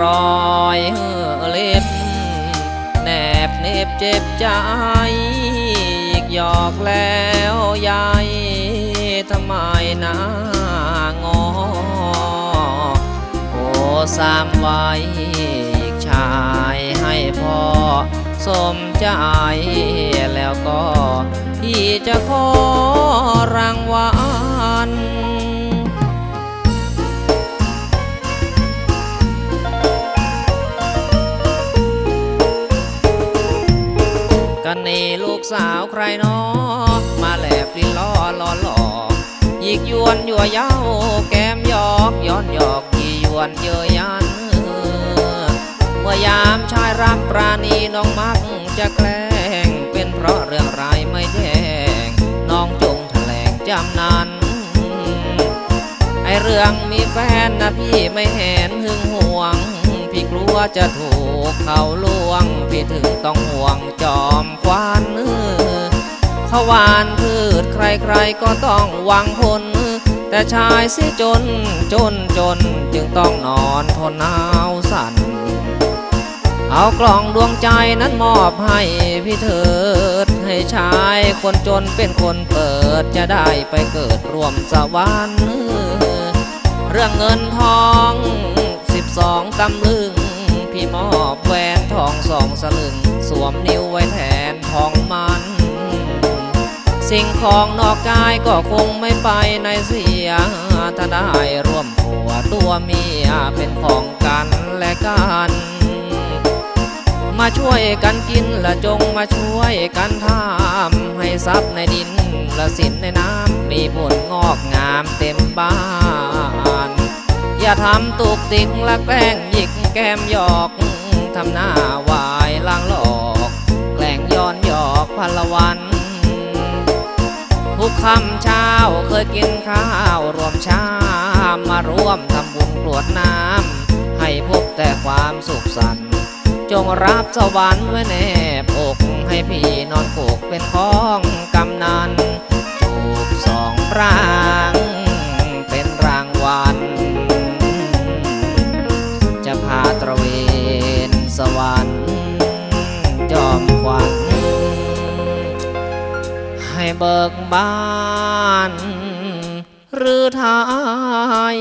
รอยเล็บ แนบเน็บเจ็บใจอีกหยอกแล้วยายทำไมนางอโอ้สามไว้อีกชายให้พ่อสมใจแล้วก็ พี่จะขอรางวัล กันนี่ลูกสาวใครนาะมาแหลบลิ้นล้อล้อหลอกยิกยวนยั่วเย้าแก้มยอกย้อนหยอกยี่ยวนเยยยันเมื่อยามชายรักปราณีน้องมักจะแกล้งเป็นเพราะเรื่องรายไม่แจ้งน้องจงแถลงจำนั้นไอเรื่องมีแฟนนะพี่ไม่เห็นหึงห่วง พี่กลัวจะถูก เขาลวงพี่ถึงต้องห่วงจอมควันเขวานพืชใครๆก็ต้องหวังผลแต่ชายสิจนจนจนจึงต้องนอนทนหนาวสั่นเอากล่องดวงใจนั้นมอบให้พี่เถิด ให้ชายคนจนเป็นคนเปิดจะได้ไปเกิดร่วมสวรรค์เรื่องเงินทองสิบสองตำลึง พี่มอบแหวนทองสองสลึง สวมนิ้วไว้แทนทองมัน สิ่งของนอกกายก็คงไม่ไปในเสีย ถ้าได้ร่วมผัวตัวเมียเป็นของกันและกันมาช่วยกันกินและจงมาช่วยกันทำให้ทรัพย์ในดินและสินในน้ำมีผลงอกงามเต็มบ้าน อย่าทำตุกติกและแกล้งหยิกแก้มหยอกทำหน้าวายล่างหลอก แกล้งย้อนหยอกพลวัน ทุกคำเช้าเคยกินข้าวรวมชามมาร่วมทำบุญกรวดน้ำให้พบแต่ความสุขสันต์จงรับสวรรค์ไว้แนบอกให้พี่นอนกุกเป็นของกำ เบิกบาน หรือไทย